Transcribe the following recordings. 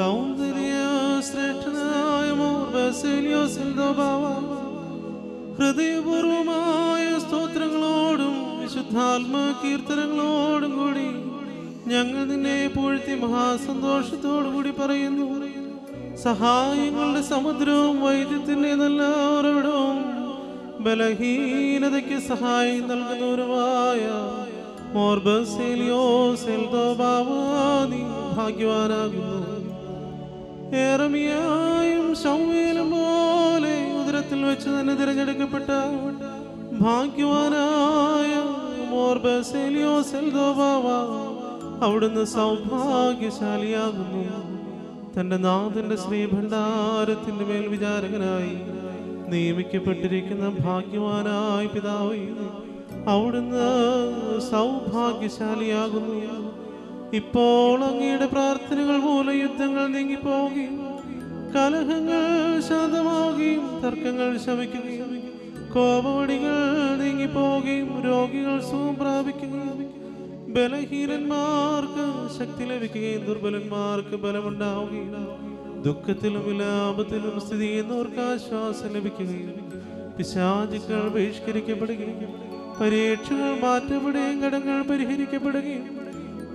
സൗന്ദര്യ ശ്രേഷ്ഠനായ മോർ ബസേലിയോസിൽ ദോബാവ ഹൃദയപൂർവമായ സ്തോത്രങ്ങളോടും വിശുദ്ധാത്മ കീർത്തനങ്ങളോടും കൂടി ഞങ്ങൾ നിന്നെ പൂഴ്ത്തി മഹാസന്തോഷത്തോടു കൂടി പറയുന്നു. സഹായങ്ങളുടെ സമുദ്രവും വൈദ്യത്തിന്റെ നല്ല ഉറവിടവും ബലഹീനതയ്ക്ക് സഹായം നൽകുന്നവരുമായ മോർബസേലിയോസ് നീ ഭാഗ്യവാനാകുന്നു. ഏറമിയായും ശൗവേലും പോലെ ഉദരത്തിൽ വെച്ച് തന്നെ തിരഞ്ഞെടുക്കപ്പെട്ട ഭാഗ്യവാനായ അവിടുന്ന് സൗഭാഗ്യശാലിയാകുന്നു. തന്റെ നാഥന്റെ ശ്രീഭണ്ഡാരത്തിന്റെ മേൽ വിചാരകനായി നിയമിക്കപ്പെട്ടിരിക്കുന്ന ഭാഗ്യവാനായ പിതാവ് അവിടുന്ന് സൗഭാഗ്യശാലിയാകുന്നു. ഇപ്പോൾ അങ്ങയുടെ പ്രാർത്ഥനകൾ മൂലം യുദ്ധങ്ങൾ നീങ്ങിപ്പോവുകയും കലഹങ്ങൾ ശാന്തമാവുകയും തർക്കങ്ങൾ ശമിക്കുകയും കോപവടികൾ നീങ്ങിപ്പോവുകയും രോഗികൾ സുഖം പ്രാപിക്കുകയും ബലഹീനന്മാർക്ക് ശക്തി ലഭിക്കുകയും ദുർബലന്മാർക്ക് ബലമുണ്ടാവുകയും ദുഃഖത്തിലും വിലാപത്തിലും സ്ഥിതി ചെയ്യുന്നവർക്ക് ആശ്വാസം ലഭിക്കുകയും പിശാചുക്കൾ ബഹിഷ്കരിക്കപ്പെടുകയും പരീക്ഷകൾ മാറ്റപ്പെടുകയും കടങ്ങൾ പരിഹരിക്കപ്പെടുകയും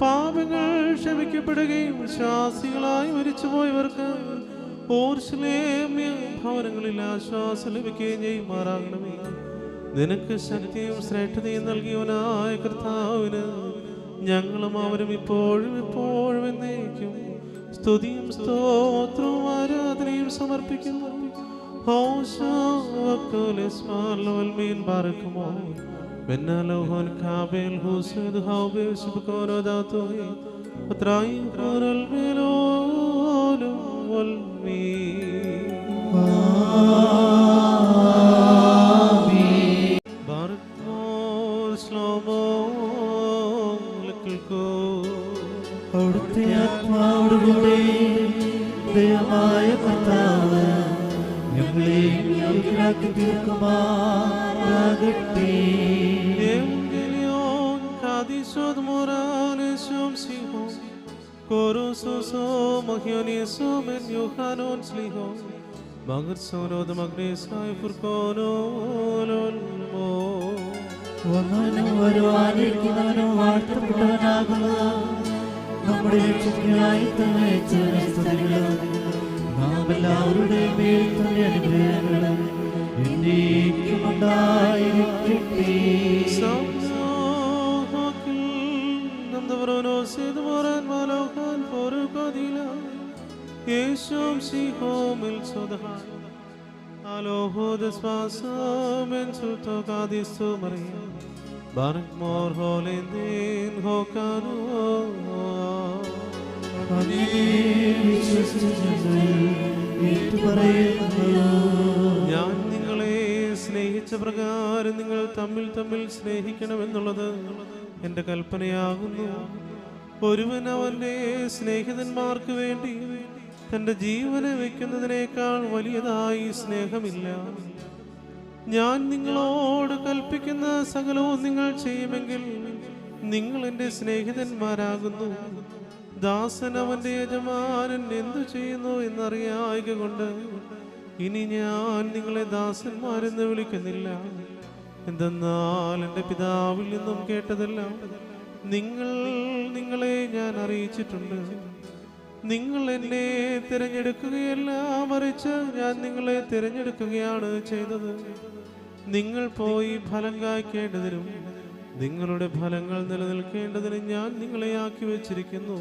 പാപങ്ങൾ ക്ഷമിക്കപ്പെടുകയും വിശ്വാസികളായി മരിച്ചുപോയവർക്ക് പോയവർക്ക് ഭവനങ്ങളിൽ ആശ്വാസം ലഭിക്കുകയും ചെയ്യുമാറാകണമേ. നിനക്ക് ശക്തിയും ശ്രേഷ്ഠതയും നൽകിയവനായ കർത്താവിന് ഞങ്ങളും അവരും ഇപ്പോഴും ഇപ്പോഴും എന്നേക്കും സ്തുതിയും സ്തോത്രവും ആരാധനയും സമർപ്പിക്കുന്നു. ഹോശാവക്കോലെസ്മാലോൽമീൻ ബാറക്കുമോ ബെന്നാലോഹോൻ കാബേൽ ഹൂസദ് ഹൗബേ ശുഭകോനോ ദാത്തോഹി അത്രായി കോരൽ മേലോലും വൽമീ ബാറക്കോർ ശ്ലോമോ ലക്കൽക്കോ അവിടുത്തെ ആത്മാവോടുകൂടെ ദൈവമായ കർത്താവ് ഞങ്ങളെ യോഗ്യരാക്കി തീർക്കുമാറാകട്ടെ Evangelion kadisod moranesom siho Korososo magioniso men yohanon sliho Magar sonod magnesai furkono lolmo വന്നവനും വരുവാനിരിക്കുന്നവനും വാഴ്ത്തപ്പെട്ടവനാകുന്നത് നമ്മുടെ രക്ഷയ്ക്കായി തന്നെ നാം എല്ലാവരുടെ മേൽ തന്നെ Mil sodha Aloho desvasa men sulto kadistu maria Barak mor holendin hokano ഞാൻ നിങ്ങളെ സ്നേഹിച്ച പ്രകാരം നിങ്ങൾ തമ്മിൽ തമ്മിൽ സ്നേഹിക്കണമെന്നുള്ളത് എന്റെ കൽപ്പനയാകുന്നു ഒരുവൻ അവന്റെ സ്നേഹിതന്മാർക്ക് വേണ്ടി തന്റെ ജീവനെ വയ്ക്കുന്നതിനേക്കാൾ വലിയതായി സ്നേഹമില്ല. ഞാൻ നിങ്ങളോട് കൽപ്പിക്കുന്ന സകലവും നിങ്ങൾ ചെയ്യുമെങ്കിൽ നിങ്ങൾ എന്റെ സ്നേഹിതന്മാരാകുന്നു. ദാസൻ അവന്റെ യജമാനൻ എന്തു ചെയ്യുന്നു എന്നറിയായക കൊണ്ട് ഇനി ഞാൻ നിങ്ങളെ ദാസന്മാരെന്ന് വിളിക്കുന്നില്ല. എന്തെന്നാൽ എന്റെ പിതാവിൽ നിന്നും കേട്ടതെല്ലാം നിങ്ങൾ നിങ്ങളെ ഞാൻ അറിയിച്ചിട്ടുണ്ട്. നിങ്ങൾ എന്നെ തിരഞ്ഞെടുക്കുകയല്ല മറിച്ച് ഞാൻ നിങ്ങളെ തിരഞ്ഞെടുക്കുകയാണ് ചെയ്തത്. നിങ്ങൾ പോയി ഫലം കായ്ക്കേണ്ടതിനും നിങ്ങളുടെ ഫലങ്ങൾ നിലനിൽക്കേണ്ടതിനും ഞാൻ നിങ്ങളെ ആക്കി വച്ചിരിക്കുന്നു.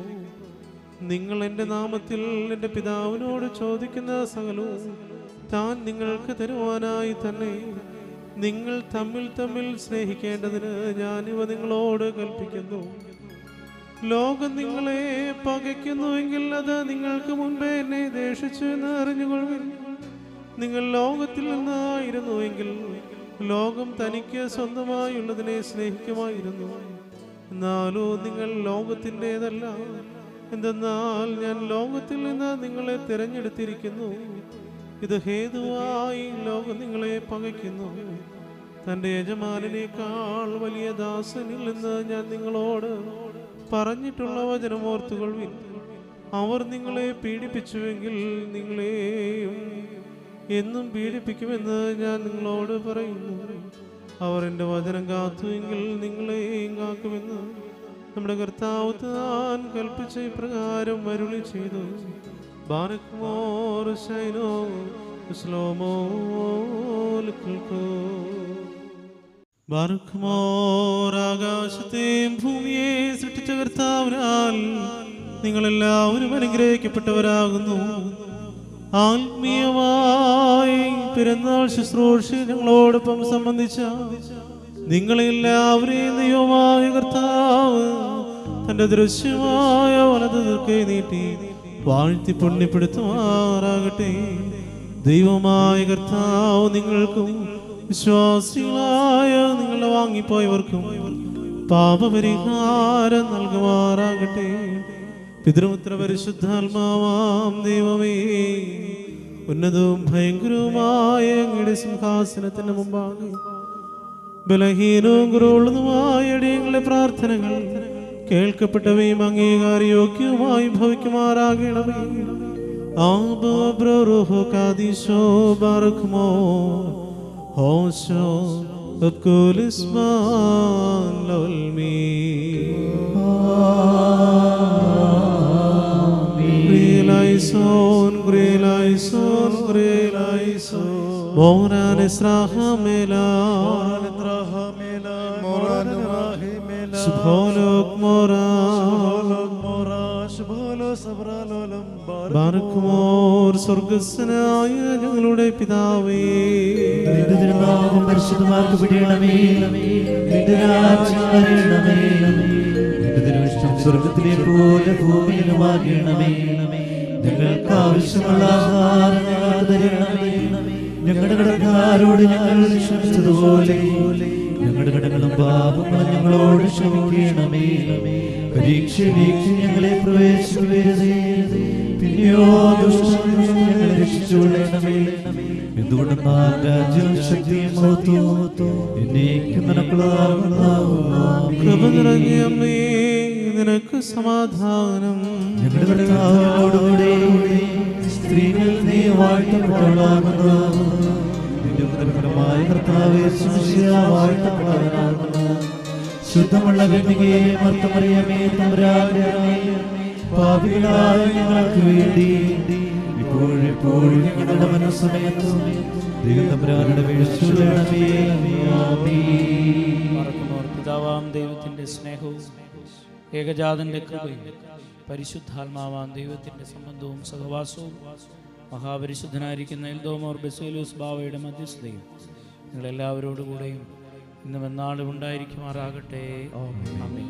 നിങ്ങൾ എന്റെ നാമത്തിൽ എന്റെ പിതാവിനോട് ചോദിക്കുന്ന സകലവും താൻ നിങ്ങൾക്ക് തരുവാനായി തന്നെ. നിങ്ങൾ തമ്മിൽ തമ്മിൽ സ്നേഹിക്കേണ്ടതിന് ഞാനിവ നിങ്ങളോട് കൽപ്പിക്കുന്നു. ലോകം നിങ്ങളെ പകയ്ക്കുന്നുവെങ്കിൽ അത് നിങ്ങൾക്ക് മുൻപേ എന്നെ ദേഷിച്ചു എന്ന് അറിഞ്ഞുകൊള്ളുവിൻ. നിങ്ങൾ ലോകത്തിൽ നിന്നായിരുന്നുവെങ്കിൽ ലോകം തനിക്ക് സ്വന്തമായുള്ളതിനെ സ്നേഹിക്കുമായിരുന്നു. എന്നാലോ നിങ്ങൾ ലോകത്തിന്റെതല്ല. എന്തെന്നാൽ ഞാൻ ലോകത്തിൽ നിന്ന് നിങ്ങളെ തിരഞ്ഞെടുത്തിരിക്കുന്നു. ഇത് ഹേതുവായി ലോകം നിങ്ങളെ പകയ്ക്കുന്നു. തന്റെ യജമാനേക്കാൾ വലിയ ദാസനിൽ നിന്ന് ഞാൻ നിങ്ങളോട് പറഞ്ഞിട്ടുള്ള വചനമോർത്തുകൊള്ളുവിൻ അവർ നിങ്ങളെ പീഡിപ്പിച്ചുവെങ്കിൽ നിങ്ങളെയും എന്നും പീഡിപ്പിക്കുമെന്ന് ഞാൻ നിങ്ങളോട് പറയുന്നു. അവർ എന്റെ വചനം കാത്തുവെങ്കിൽ നിങ്ങളെയും കാക്കുമെന്ന് നമ്മുടെ കർത്താവ് താൻ കൽപ്പിച്ച ഇപ്രകാരം അരുളി ചെയ്തു. ബാരക്മോർ ശൈനോ സ്ലോമോ ബാരക്മോർ ആകാശത്തെയും ഭൂമിയെ സൃഷ്ടിച്ച കർത്താവിനാൽ നിങ്ങളെല്ലാവരും അനുഗ്രഹിക്കപ്പെട്ടവരാകുന്നു. ആത്മീയമായി പിറന്നാൾ ശുശ്രൂഷ ഞങ്ങളോടൊപ്പം സംബന്ധിച്ച നിങ്ങളെല്ലാവരെയും ദൈവമായ കർത്താവ് തന്റെ ദൃശ്യമായ വലത് തീർക്കെ നീട്ടി വാഴ്ത്തി പുണ്യപ്പെടുത്തുമാറാകട്ടെ. ദൈവമായ കർത്താവ് നിങ്ങൾക്കും വിശ്വാസികളായ വാങ്ങിപ്പോയവർക്കും പാപപരിഹാരം നൽകുമാറാകട്ടെ. പിതൃപുത്ര പരിശുദ്ധാത്മാവാം ദൈവമേ ഉന്നതവും ഭയങ്കരവുമായ അങ്ങയുടെ സിംഹാസനത്തിന് മുമ്പാകെ ബലഹീനവും കുറവുള്ളതുമായ അടിയങ്ങളുടെ പ്രാർത്ഥനകൾ കേൾക്കപ്പെട്ടവയും അംഗീകാരയോഗ്യവുമായി ഭവിക്കുമാറാകണമേ. ആബ ബ്രോഹോ കാദിശോ ബാറക്കുമോ ഹോശോ അബ്കുലിസ്മാൻ ലോൽമീ Grelaison, grelaison, grelaison. Moran Esrahamela, Subholok Moran, ഞങ്ങളുടെ പിതാവേ. പോലെ ആഹാരം തരണമേ. ഞങ്ങളുടെ കടക്കാരോട് ക്ഷമിച്ചതുപോലെ. ഞങ്ങളുടെ പാപങ്ങളും ഞങ്ങളോട് ക്ഷമിക്കണമേ. പരീക്ഷയിലേക്ക് ഞങ്ങളെ പ്രവേശിക്കരുതേ പിന്നെയോ ഞങ്ങളെ രക്ഷിച്ചുകൊള്ളണമേ എന്തുകൊണ്ടെന്നാൽ രാജ്യവും ശക്തിയും കൃപ നിറഞ്ഞമ്മേ നിനക്ക് സമാധാനം. ഞങ്ങളുടെ സ്ത്രീകൾ നീ വാഴ്ത്തപ്പെട്ടവളാകുന്നു ശുദ്ധമുള്ള കന്യകയെ മർത്തമറിയമേ തമ്പുരാനെ പാപികളായ ഞങ്ങൾക്ക് വേണ്ടി ഇപ്പോഴെപ്പോഴും ഞങ്ങളുടെ മനസ്സമയത്തും ദൈവം തമ്പുരാനുടെ വീഴ്ചയുള്ളണമേ ആമീൻ. മറക്കുന്നവർ പിതാവാം ദൈവത്തിന്റെ സ്നേഹവും ഏകജാതന്റെ കൃപയും പരിശുദ്ധാത്മാവാം ദൈവത്തിന്റെ സംബന്ധവും സഹവാസവും മഹാപരിശുദ്ധനായിരിക്കുന്ന എൽദോമോർ ബെസേലൂസ് ബാവയുടെ മധ്യസ്ഥതയും നിങ്ങളെല്ലാവരോടുകൂടെയും ഇന്നും എന്നാളും ഉണ്ടായിരിക്കുമാറാകട്ടെ. ആമേൻ.